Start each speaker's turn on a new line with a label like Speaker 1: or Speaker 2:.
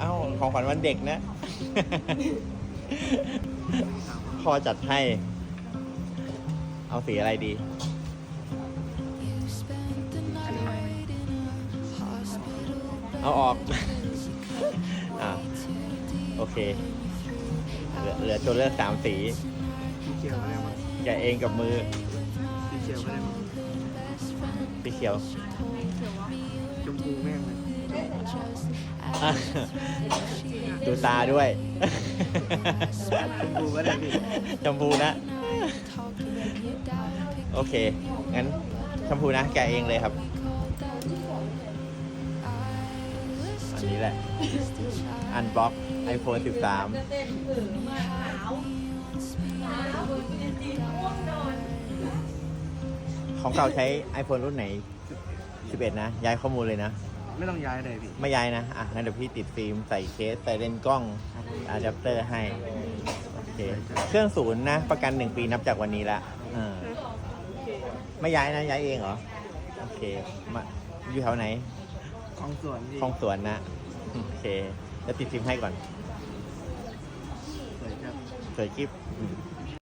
Speaker 1: เอ้าของขวัญวันเด็กนะ พ่อจัดให้ เอาสีอะไรดี เอาออกอ่าโอเค เหลือเหลือตัวเลือกสามสี
Speaker 2: สีเขียวอะไรวะ
Speaker 1: แกะเองกับมือ
Speaker 2: สีเขียวอะไรวะ
Speaker 1: สีเขียว
Speaker 2: ชมพูแม่งเลย
Speaker 1: อะ ดูตาด้วย
Speaker 2: ชมพูก็ได้พี่
Speaker 1: ชมพูนะ โอเค งั้นชมพูนะ แกะเองเลยครับ อันนี้แหละ อันบล็อก iPhone 13 ของเก่าใช้ iPhone รุ่นไหน 11 นะ ย้ายข้อมูลเลยนะ
Speaker 2: ไม่ต้องย้ายเลยพี่
Speaker 1: ไม่ย้ายนะ อะงั้นเดี๋ยวพี่ติดฟิล์มใส่เคส ใส่เลนส์กล้องอะแดปเตอร์ให้ โอเค เครื่องศูนย์นะ ประกันหนึ่งปีนับจากวันนี้ละเออไม่ย้ายนะ ย้ายเองเหรอ โอเค มาอยู่แถวไหน
Speaker 2: ของสวนพี่
Speaker 1: คลองสวนนะ โอเค จะติดฟิล์มให้ก่อน
Speaker 2: สวยครับ
Speaker 1: สวยคลิปอืม